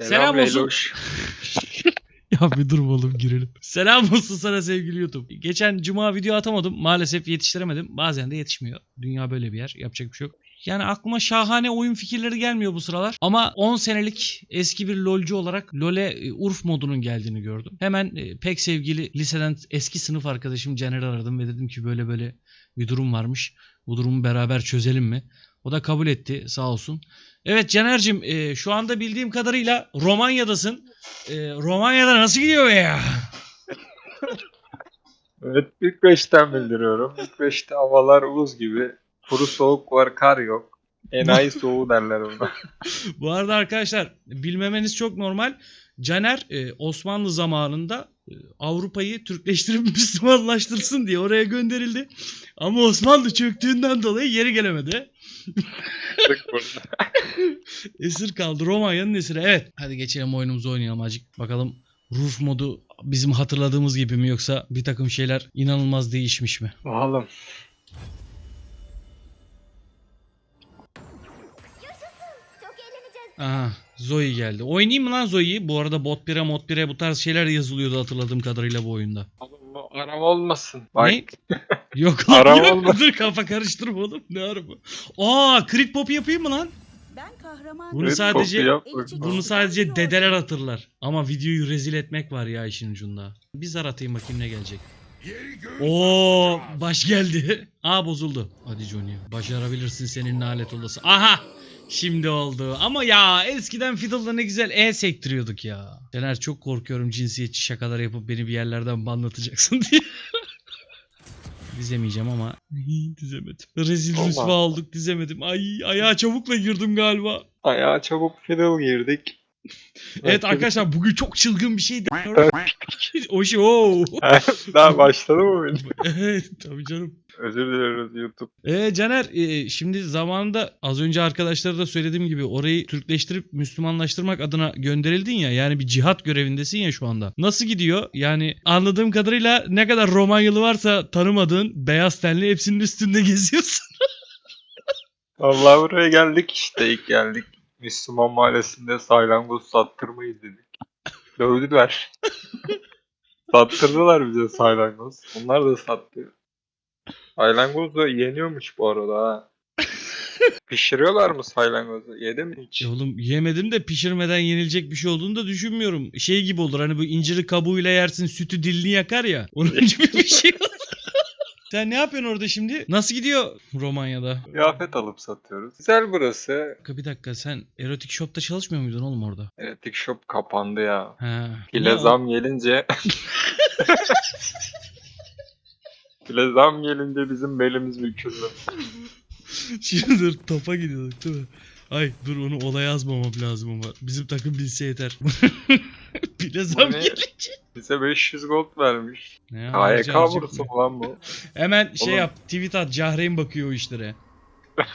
Selam olsun. Ya bir dur oğlum girelim. Selam olsun sana sevgili YouTube. Geçen cuma video atamadım. Maalesef yetiştiremedim. Bazen de yetişmiyor. Dünya böyle bir yer. Yapacak bir şey yok. Yani aklıma şahane oyun fikirleri gelmiyor bu sıralar. Ama 10 senelik eski bir lolcu olarak LoL'e e, Urf modunun geldiğini gördüm. Hemen e, pek sevgili liseden eski sınıf arkadaşım Caner'i aradım ve dedim ki böyle böyle bir durum varmış. Bu durumu beraber çözelim mi? O da kabul etti sağ olsun. Evet Caner'cim e, şu anda bildiğim kadarıyla Romanya'dasın. E, Romanya'da nasıl gidiyor ya? Evet ilk beşten bildiriyorum. İlk beşte havalar buz gibi. Kuru soğuk var kar yok. Enayi soğuğu derler ona. Bu arada arkadaşlar bilmemeniz çok normal. Caner e, Osmanlı zamanında e, Avrupa'yı Türkleştirip Müslümanlaştırsın diye oraya gönderildi. Ama Osmanlı çöktüğünden dolayı geri gelemedi. Esir kaldı Romanya'nın esiri. Evet hadi geçelim oyunumuzu oynayalım azıcık. Bakalım Ruf modu bizim hatırladığımız gibi mi yoksa bir takım şeyler inanılmaz değişmiş mi? Eğleneceğiz. Aha Zoe geldi. Oynayayım mı lan Zoe'yi? Bu arada bot 1'e mod 1'e bu tarz şeyler yazılıyordu hatırladığım kadarıyla bu oyunda. Oğlum bu arama olmasın. Bak. Ne? Yok lan Arama yok. olma. Dur kafa karıştırma oğlum. Ne araba? Aa crit pop yapayım mı lan? Ben kahraman. Bunu Evet, sadece- kopya. Bunu sadece dedeler hatırlar. Ama videoyu rezil etmek var ya işin ucunda. Bir zar atayım bakayım ne gelecek. Oo baş geldi. Aa bozuldu. Hadi Johnny. Başarabilirsin senin alet olası. Aha. Şimdi oldu. Ama ya eskiden Fiddle'da ne güzel E sektiriyorduk ya. Caner çok korkuyorum cinsiyetçi şakalar yapıp beni bir yerlerden banlatacaksın diye. Dizemeyeceğim ama dizemedim. Rezil Allah. rüsva olduk dizemedim. Ay ayağa çabukla girdim galiba. Ayağa çabuk fiddle girdik. Evet arkadaşlar bugün çok çılgın bir şey O şey o. Daha başladı mı oyun? Evet tabii canım. Özür dileriz YouTube. Ee, Caner e, şimdi zamanında az önce arkadaşlara da söylediğim gibi orayı Türkleştirip Müslümanlaştırmak adına gönderildin ya. Yani bir cihat görevindesin ya şu anda. Nasıl gidiyor? Yani anladığım kadarıyla ne kadar Romanyalı varsa tanımadığın beyaz tenli hepsinin üstünde geziyorsun. Vallahi buraya geldik işte ilk geldik. Müslüman mahallesinde saylangoz sattırmayız dedik. Dövdüler. Sattırdılar bize saylangoz. Onlar da sattı. Saylangoz da yeniyormuş bu arada ha. Pişiriyorlar mı saylangozu? Yedin mi hiç? E oğlum yemedim de pişirmeden yenilecek bir şey olduğunu da düşünmüyorum. Şey gibi olur hani bu inciri kabuğuyla yersin sütü dilini yakar ya. Onun gibi bir şey olur. Sen ne yapıyorsun orada şimdi? Nasıl gidiyor Romanya'da? Kıyafet alıp satıyoruz. Güzel burası. Bir dakika, Bir dakika sen erotik shop'ta çalışmıyor muydun oğlum orada? Erotik shop kapandı ya. Ne o? zam gelince... Pile zam gelince bizim belimiz büküldü. Şimdi topa gidiyorduk değil mi? Ay dur onu olaya yazmamam lazım ama. Bizim takım bilse yeter. Bile zam ne? gelince. Bize 500 gold vermiş. Ne KYK acaba? lan bu. Hemen şey Oğlum. yap tweet at Cahreyn bakıyor o işlere.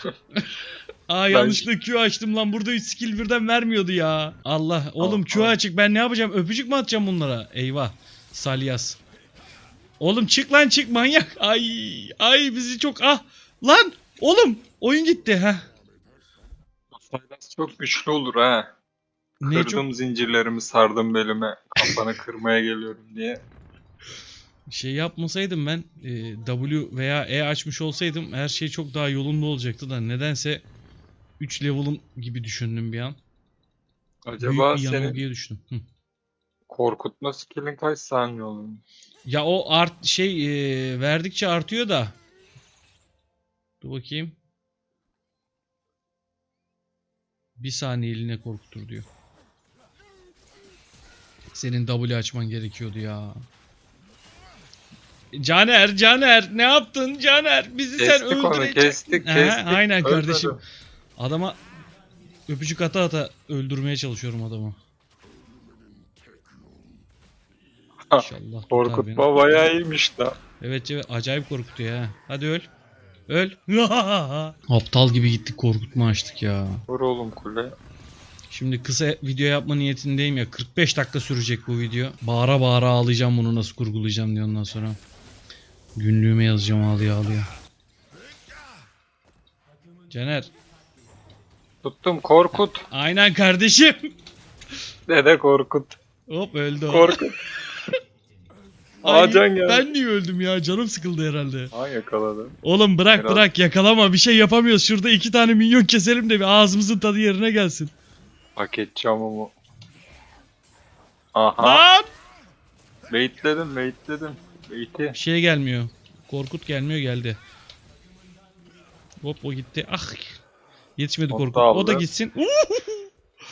Aa yanlışlıkla Q açtım lan burada 3 skill birden vermiyordu ya. Allah oğlum Q açık ben ne yapacağım öpücük mü atacağım bunlara? Eyvah Salyas. Oğlum çık lan çık manyak. Ay ay bizi çok ah lan oğlum oyun gitti ha. Saylas çok güçlü olur ha. Ne Kırdım zincirlerimi sardım belime. Kafanı kırmaya geliyorum diye. şey yapmasaydım ben e, W veya E açmış olsaydım her şey çok daha yolunda olacaktı da nedense 3 level'ım gibi düşündüm bir an. Acaba Büyük bir senin yanılgıya düştüm. Hı. korkutma skillin kaç saniye olur? Ya o art şey e, verdikçe artıyor da. Dur bakayım. Bir saniyeliğine korkutur diyor. Senin W açman gerekiyordu ya. Caner, Caner ne yaptın Caner? Bizi sen Kestik onu öldüreceksin. kestik Aha, kestik. aynen Ölmedi. kardeşim. Adama öpücük ata ata öldürmeye çalışıyorum adamı. İnşallah. Korkutma bayağı iyiymiş da. Evet evet acayip korkutuyor ha. Hadi öl. Öl. Aptal gibi gittik korkutma açtık ya. Vur oğlum kule. Şimdi kısa video yapma niyetindeyim ya. 45 dakika sürecek bu video. Bağıra bağıra ağlayacağım bunu nasıl kurgulayacağım diye ondan sonra. Günlüğüme yazacağım ağlaya ağlaya. Caner. Tuttum korkut. Aynen kardeşim. Dede Korkut. Hop öldü o. Korkut. Ay, Ağacan geldi. Ben niye öldüm ya? Canım sıkıldı herhalde. Ha yakaladı. Oğlum bırak Biraz- bırak yakalama bir şey yapamıyoruz. Şurada iki tane minyon keselim de bir ağzımızın tadı yerine gelsin. Edeceğim ama. Aha. Lan! Baitledim baitledim. Bait'i. Şey gelmiyor. Korkut gelmiyor geldi. Hop o gitti. Ah. Yetişmedi O Korkut. da O da aldı. gitsin.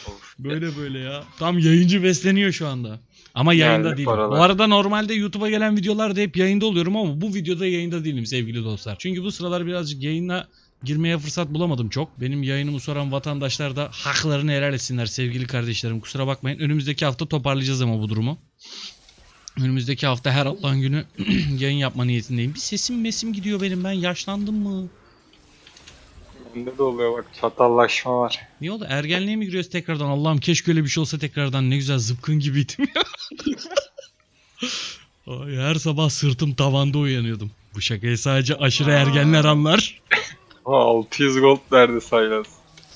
Of. Böyle böyle ya. Tam yayıncı besleniyor şu anda. Ama yayında Geldi değilim. paralar. Bu arada normalde YouTube'a gelen videolarda hep yayında oluyorum ama bu videoda yayında değilim sevgili dostlar. Çünkü bu sıralar birazcık yayına girmeye fırsat bulamadım çok. Benim yayınımı soran vatandaşlar da haklarını helal etsinler sevgili kardeşlerim. Kusura bakmayın. Önümüzdeki hafta toparlayacağız ama bu durumu. Önümüzdeki hafta her Allah'ın günü yayın yapma niyetindeyim. Bir sesim mesim gidiyor benim. Ben yaşlandım mı? Bende de oluyor bak çatallaşma var. Niye oldu? Ergenliğe mi giriyoruz tekrardan? Allah'ım keşke öyle bir şey olsa tekrardan. Ne güzel zıpkın gibiydim ya. Ay, her sabah sırtım tavanda uyanıyordum. Bu şakayı sadece aşırı ergenler anlar. Ha 600 gold verdi Silas.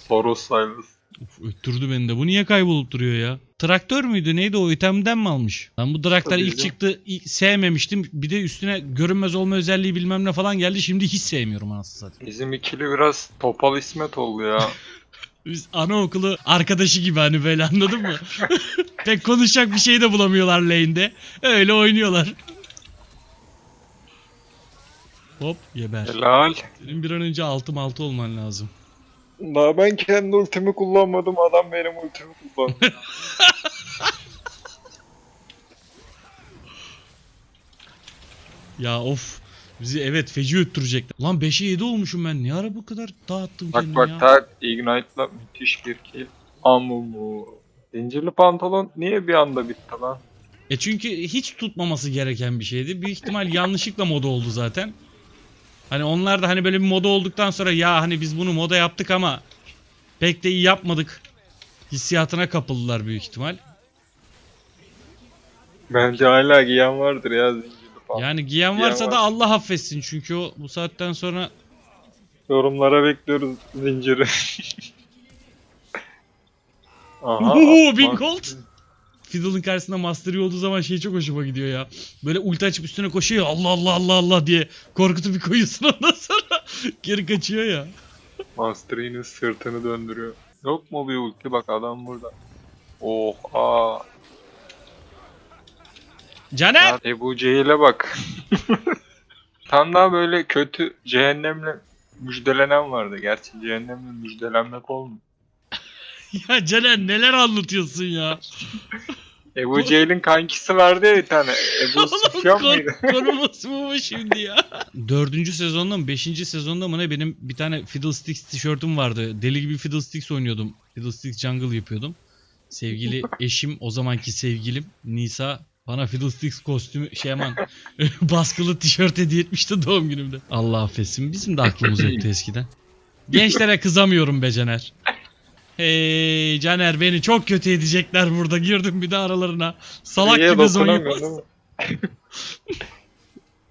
Soros Silas. Uf, öttürdü beni de. Bu niye kaybolup duruyor ya? Traktör müydü? Neydi o? itemden mi almış? Ben bu traktör Tabii ilk canım. çıktı i- sevmemiştim. Bir de üstüne görünmez olma özelliği bilmem ne falan geldi. Şimdi hiç sevmiyorum anasını satayım. Bizim ikili biraz topal İsmet oldu ya. Biz anaokulu arkadaşı gibi hani böyle anladın mı? Pek konuşacak bir şey de bulamıyorlar lane'de. Öyle oynuyorlar. Hop geber. Helal. Senin bir an önce altım altı olman lazım. Daha ben kendi ultimi kullanmadım. Adam benim ultimi kullandı. Ya of. Bizi evet feci öttürecekler. Lan 5'e 7 olmuşum ben. Ne ara bu kadar dağıttım bak kendimi bak ya. ta Ignite'la müthiş bir kill. Amumu. Zincirli pantolon niye bir anda bitti lan? E çünkü hiç tutmaması gereken bir şeydi. Büyük ihtimal yanlışlıkla moda oldu zaten. Hani onlar da hani böyle bir moda olduktan sonra ya hani biz bunu moda yaptık ama pek de iyi yapmadık hissiyatına kapıldılar büyük ihtimal. Bence hala giyen vardır ya zincirli pantolon. Yani giyen Giyen varsa var. da Allah affetsin çünkü o bu saatten sonra Yorumlara bekliyoruz zinciri. Aha. Uhu, bin bak. gold. Fiddle'ın karşısında Master Yi olduğu zaman şey çok hoşuma gidiyor ya. Böyle ulti açıp üstüne koşuyor Allah Allah Allah Allah diye korkutup bir koyuyorsun ondan sonra geri kaçıyor ya. Master Yi'nin sırtını döndürüyor. Yok mu bir ulti bak adam burada. Oh aa. Caner! Ya Ebu Cehil'e bak. Tam daha böyle kötü cehennemle müjdelenen vardı. Gerçi cehennemle müjdelenmek olmuyor. Ya Caner neler anlatıyorsun ya? Ebu Cehil'in kankisi vardı ya bir tane. Ebu Sufyan Kon- mıydı? konumuz mu bu şimdi ya? Dördüncü sezonda mı? Beşinci sezonda mı ne? Benim bir tane Fiddlesticks tişörtüm vardı. Deli gibi Fiddlesticks oynuyordum. Fiddlesticks Jungle yapıyordum. Sevgili eşim, o zamanki sevgilim Nisa bana Fiddlesticks kostümü şey aman baskılı tişört hediye etmişti doğum günümde. Allah affetsin. Bizim de aklımız yoktu eskiden. Gençlere kızamıyorum be Caner. Hey Caner beni çok kötü edecekler burada. Girdim bir de aralarına. Salak Niye gibi mi?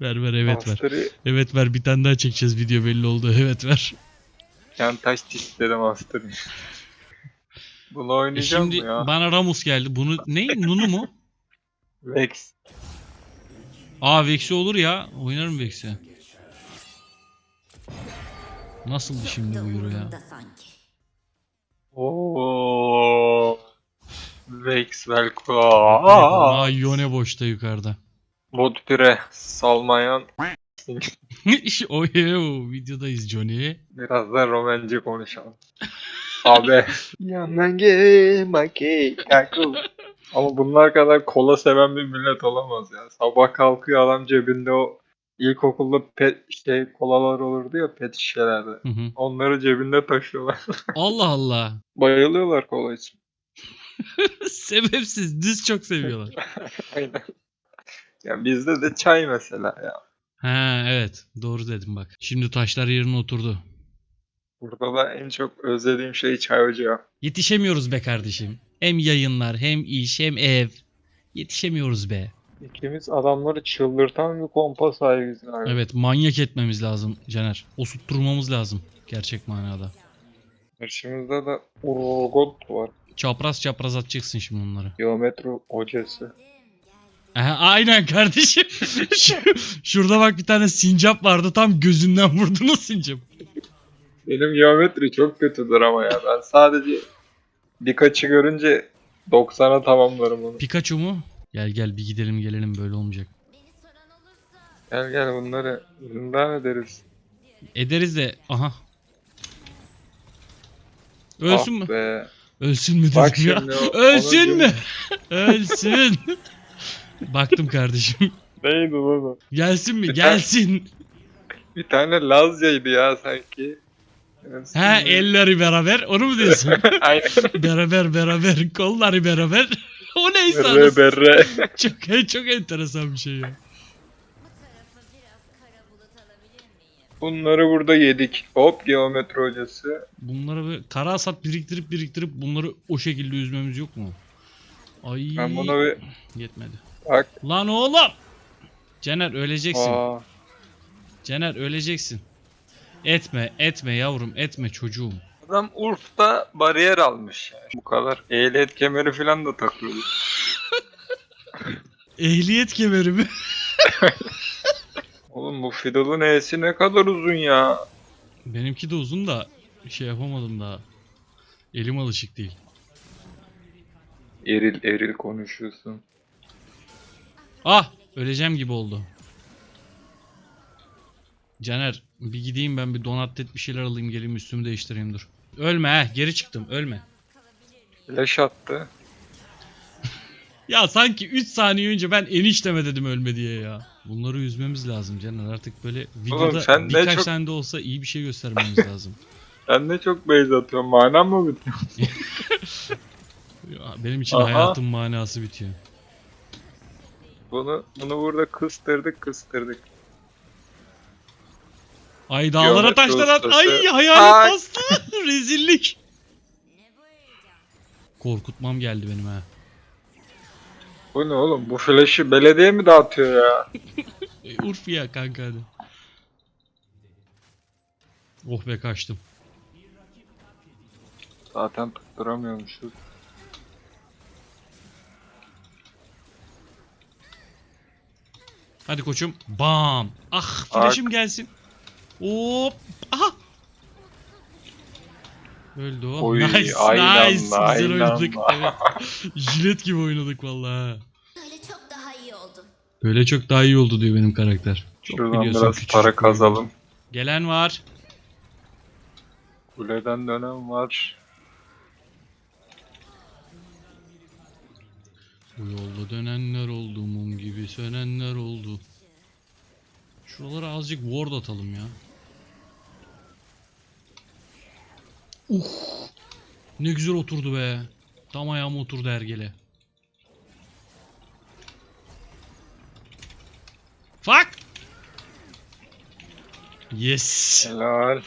Ver ver evet ver. Master Yi Evet ver bir tane daha çekeceğiz video belli oldu. Evet ver. yan taş dişleri Master Yi. Bunu E oynayacağım şimdi mı ya? bana Ramus geldi. Bunu ne? Nunu mu? Vex. Aa Vex'i olur ya. Oynarım Vex'i. Nasıldı şimdi bu euro ya? Oo. Vex Velko. Aa Yone boşta yukarıda. Bot pire. Salmayan. o o videodayız Johnny. Biraz da romance konuşalım. Abi. Yanenge make kakul. Ama bunlar kadar kola seven bir millet olamaz ya. Sabah kalkıyor adam cebinde o ilkokulda pet işte kolalar olurdu ya pet şişelerde. Hı hı. Onları cebinde taşıyorlar. Allah Allah. Bayılıyorlar kola için. Sebepsiz. Düz çok seviyorlar. Aynen. Ya bizde de çay mesela ya. ha evet. Doğru dedim bak. Şimdi taşlar yerine oturdu. Burada da en çok özlediğim şey çay ocağı. Yetişemiyoruz be kardeşim. Hem yayınlar hem iş hem ev. Yetişemiyoruz be. İkimiz adamları çıldırtan bir kompa sahibiz abi. Evet manyak etmemiz lazım Caner. Osutturmamız lazım gerçek manada. Karşımızda da Urgot var. Çapraz çapraz atacaksın şimdi onları. Geometri hocası. Aha, aynen kardeşim. Şu- şurada bak bir tane sincap vardı. Tam gözünden vurdun o sincap. Benim geometri çok kötüdür ama ya. Ben sadece birkaçı görünce 90'a tamamlarım onu. Pikachu mu? Gel gel bir gidelim gelelim böyle olmayacak. Gel gel bunları zindan ederiz. Ederiz de aha. Ölsün Ah mü? Be. Ölsün mü Bak dedim ya. şimdi o- Ölsün ona mü? Ölsün. Baktım kardeşim. Neydi lan o? Gelsin mi? Gelsin. Bir tane Lazca'ydı ya sanki. Ha elleri beraber. Onu mu diyorsun? Aynen. beraber beraber. Kolları beraber. o Berre anasını- berre. Çok, çok enteresan bir şey ya. Bunları burada yedik. Hop geometri hocası. Bunları böyle kara hasat biriktirip biriktirip bunları o şekilde üzmemiz yok mu? Ay Ben buna bir yetmedi. bak. Lan oğlum. Cener öleceksin. Aa, Cener öleceksin. Etme, etme yavrum, etme çocuğum. Adam Urf'ta bariyer almış. Yani. Bu kadar. Ehliyet kemeri falan da takıyordu. Ehliyet kemeri mi? Oğlum bu Fiddle'ın E'si ne kadar uzun ya. Benimki de uzun da şey yapamadım daha. Elim alışık değil. Eril eril konuşuyorsun. Ah! Öleceğim gibi oldu. Caner bir gideyim ben bir donatlet bir şeyler alayım geleyim üstümü değiştireyim dur. Ölme he geri çıktım ölme. Flash attı. Ya sanki 3 saniye önce ben enişteme dedim ölme diye ya. Bunları üzmemiz lazım Caner artık böyle videoda sen ne birkaç çok- tane de olsa iyi bir şey göstermemiz lazım. Sen ne çok base atıyorsun. Manam mı bitiyor? Ya, Benim için Aha. hayatın manası bitiyor. Bunu, bunu burada kıstırdık kıstırdık. Ay dağlara Geometri taşlar at. Ay hayalet Ay. bastı. Rezillik. Korkutmam geldi benim ha. Bu ne oğlum? Bu flash'ı belediye mi dağıtıyor ya? E, Urf ya kanka hadi. Oh be kaçtım. Zaten tutturamıyormuşuz. Hadi koçum. Bam. Ah flash'ım gelsin. Hop. Aha. Öldü o. Oy, nice aynen, nice. Güzel aynen. oynadık. Evet. Jilet gibi oynadık vallahi. Böyle çok daha iyi oldu. Böyle çok daha iyi oldu diyor benim karakter. Çok Şuradan biraz para kazalım. Gelen var. Kuleden dönem var. Bu yolda dönenler oldu, mum gibi sönenler oldu. Şuralara azıcık ward atalım ya. Uh! Ne güzel oturdu be. Tam ayağıma oturdu hergele. Fuck! Yes. Helal.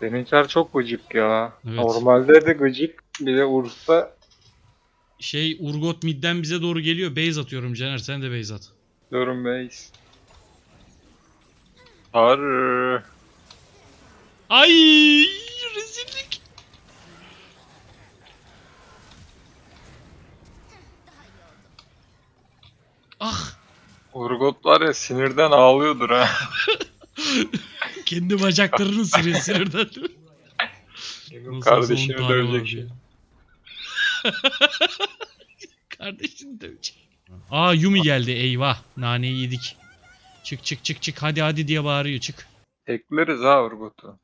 Seninkiler çok gıcık ya. Evet. Normalde de gıcık. Bir de Urf'ta Şey Urgot midden bize doğru geliyor. Base atıyorum Caner sen de base at. Durum base. Har. Ay rezillik. Ah Urgot var ya sinirden ağlıyordur ha. kendi bacaklarını sırıyor sinirden. Benim Nasıl kardeşini dövecek şimdi. Kardeşini dövecek. Aa Yumi geldi eyvah. Naneyi yedik. Çık çık çık çık hadi hadi diye bağırıyor çık. Tekleriz ha Urgot'u.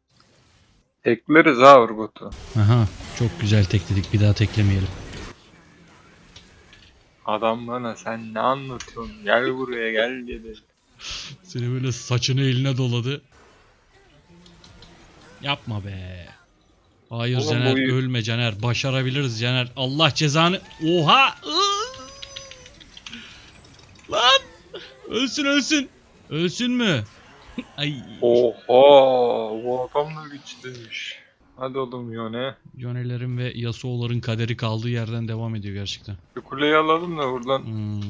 Tekleriz ha Urgot'u. Aha çok güzel tekledik bir daha teklemeyelim. Adam bana sen ne anlatıyorsun? Gel buraya gel dedi. Seni böyle saçını eline doladı. Yapma be. Hayır Oğlum Caner bu y- ölme Caner. Başarabiliriz Caner. Allah cezanı. Oha! Lan! Ölsün ölsün. Ölsün mü? Ay. Oha bu adam da güçlüymüş. Hadi oğlum Yone. Yonelerin ve Yasuo'ların kaderi kaldığı yerden devam ediyor gerçekten. Şu kuleyi alalım da buradan Hmm,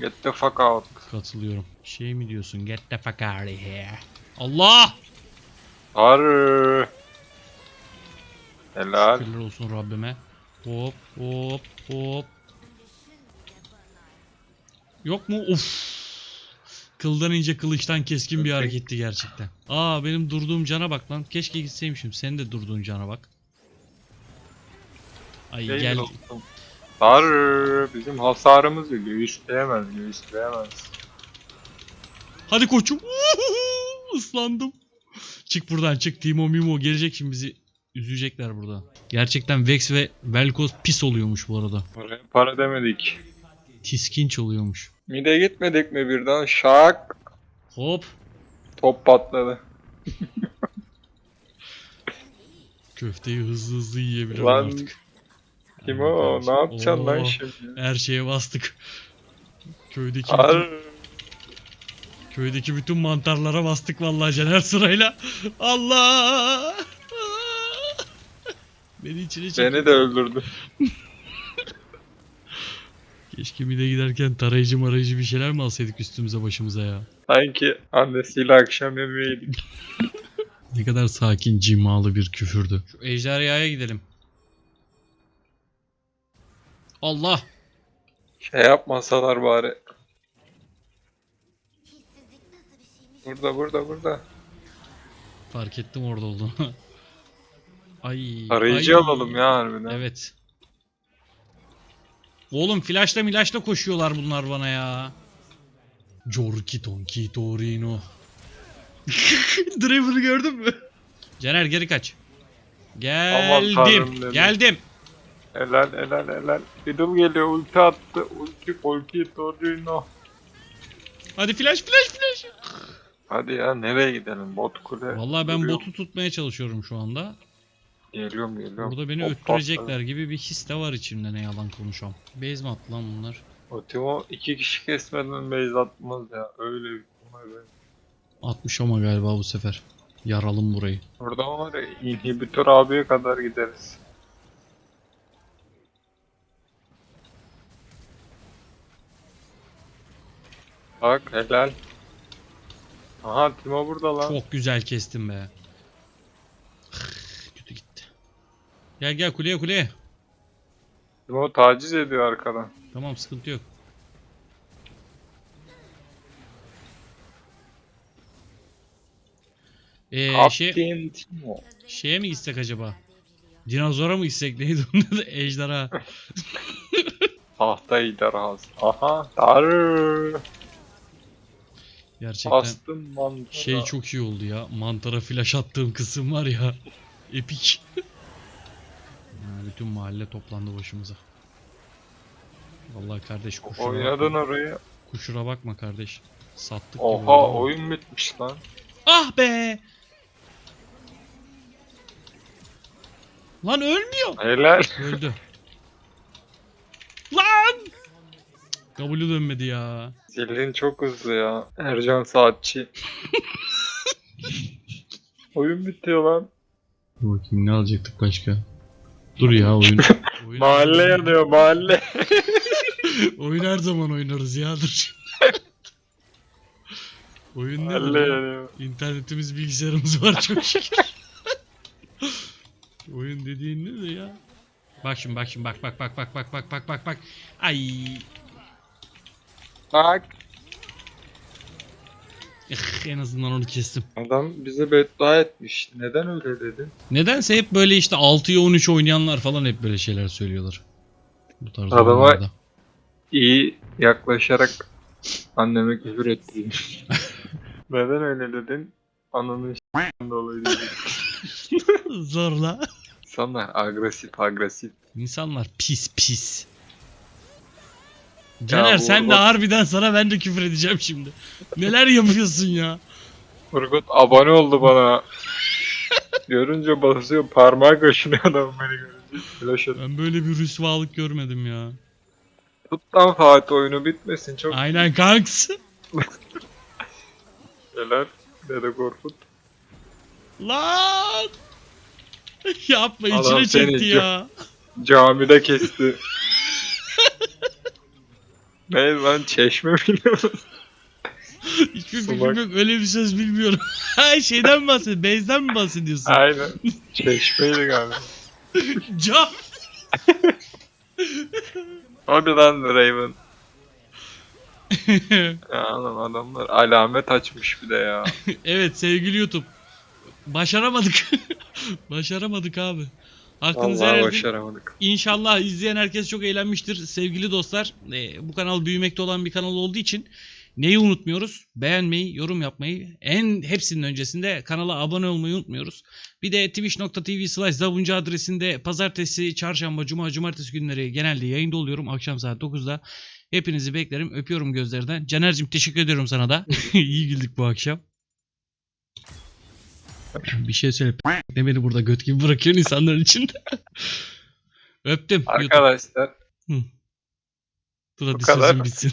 get the fuck out. katılıyorum. Şey mi diyorsun? Get the fuck out of here. Allah! Har. Helal. Şükürler olsun Rabbime. Hop hop hop. Yok mu? Of. Kıldan ince kılıçtan keskin bir hareketti gerçekten. Aa benim durduğum cana bak lan. Keşke gitseymişim. Senin de durduğun cana bak. Ay Gel. gel. dostum. Dar bizim hasarımızı göğüsleyemez, göğüsleyemez. Hadi koçum. Islandım. Çık buradan çık. Timo Mimo gelecek şimdi bizi üzecekler burada. Gerçekten Vex ve Velkoz pis oluyormuş bu arada. Oraya para demedik. Tiskinç oluyormuş. Mide gitmedik mi birden? Şak. Hop. Top patladı. Köfteyi hızlı hızlı yiyebilirim Lan, artık. Timo ne yapacaksın lan Oo, şimdi? Her şeye bastık. Köydeki Ar. bütün, köydeki bütün mantarlara bastık vallahi Caner sırayla. Allah! Beni içine çekin. Beni de öldürdü. Keşke mide giderken tarayıcı marayıcı bir şeyler mi alsaydık üstümüze başımıza ya. Sanki annesiyle akşam yemeği yedik. Ne kadar sakin cimalı bir küfürdü. Şu ejderhaya gidelim. Allah! Şey yapmasalar bari. Bir? Burada burada burada. Fark ettim orada olduğunu. ay. Arayıcı ay. alalım ya harbiden. Evet. Oğlum flashla milaşla koşuyorlar bunlar bana ya. Jorki Tonki Torino. Driver'ı gördün mü? Caner geri kaç. Aman tanrım Geldim. dedim. Geldim. Helal helal helal. Fiddle geliyor ulti attı. Ulti ulti Torino. Hadi flash flash flash. Hadi ya nereye gidelim? Bot kule. Vallahi ben Duruyor. botu tutmaya çalışıyorum şu anda. Geliyorum geliyorum. Burada beni Hop, öttürecekler gibi bir his de var içimde ne yalan konuşam. Base mi attı lan bunlar? O Timo iki kişi kesmeden base atmaz ya. Öyle bir öyle. 60 ama galiba bu sefer. Yaralım burayı. Buradan var ya inhibitör abiye kadar gideriz. Bak helal. Aha Timo burada lan. Çok güzel kestim be. Kötü gitti. Gel gel kuleye kuleye. Timo taciz ediyor arkadan. Tamam sıkıntı yok. Ee, şey, Kaptan Timo. şeye mi gitsek acaba? Dinozora mı gitsek neydi onun adı? Ejderha. Tahta ejderhası. Aha. Darı. Gerçekten Bastım mantara. şey çok iyi oldu ya. Mantara flash attığım kısım var ya. Epik. Bütün mahalle toplandı başımıza. Vallahi kardeş kuşura Oynadın bakma. orayı. Kuşura bakma kardeş. Sattık gibi Oha oldu oyun bitmiş lan. Ah be! Lan ölmüyor. Helal. Öldü. Lan! W dönmedi ya. Zilin çok hızlı ya. Ercan Saatçi. oyun bitiyor lan. Bakayım ne alacaktık başka? Dur ya oyun. oyun Mahalle yanıyor mahalle. oyun her zaman oynarız ya dur. oyun ne? mahalle yanıyor. İnternetimiz bilgisayarımız var çok şükür. oyun dediğin ne de ya? Bak şimdi bak şimdi bak bak bak bak bak bak bak bak bak. Ay. Bak. İh, en azından onu kestim. Adam bize beddua etmiş. Neden öyle dedi? Nedense hep böyle işte 6'ya 13 oynayanlar falan hep böyle şeyler söylüyorlar. Bu tarz Adama- oyunlarda. İyi yaklaşarak anneme küfür ettiğim. Neden öyle dedin? Ananın s***den dolayı dedi. Zorla. İnsanlar agresif agresif. İnsanlar pis pis. Caner sen de harbiden sana ben de küfür edeceğim şimdi. Neler yapıyorsun ya? Urgut abone oldu bana. Görünce basıyor parmağı kaşınıyor adam beni görünce. Flash. Ben böyle bir rüsvalık görmedim ya. Tut lan Fatih oyunu bitmesin çok Aynen kanks. şeyler. Dede Korkut. Lan! Yapma Adam içine seni çekti ya. Camide kesti. Ne lan çeşme biliyor Hiçbir Sulak. fikrim yok. Öyle bir söz bilmiyorum. Ha şeyden mi bahsediyorsun? Base'den mi bahsediyorsun? Aynen. Çeşmeydi galiba. Can. Hadi lan Raven. Ya lan adamlar alamet açmış bir de ya. evet sevgili YouTube. Başaramadık. Başaramadık abi. Hakkınızı Vallahi helal edin. başaramadık. İnşallah izleyen herkes çok eğlenmiştir sevgili dostlar. Ee, bu kanal büyümekte olan bir kanal olduğu için neyi unutmuyoruz? Beğenmeyi, yorum yapmayı, en hepsinin öncesinde kanala abone olmayı unutmuyoruz. Bir de twitch.tv slash zavuncu adresinde pazartesi, çarşamba, cuma, cumartesi günleri genelde yayında oluyorum. Akşam saat 9'da. Hepinizi beklerim. Öpüyorum gözlerden. Caner'cim teşekkür ediyorum sana da. İyi güldük bu akşam. Bir şey söyle. Ne beni burada göt gibi bırakıyorsun insanların içinde. Öptüm. Arkadaşlar hadi Bu kadar. sözüm bitsin.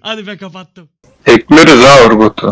Hadi ben kapattım. ekleriz ha Urgut'u.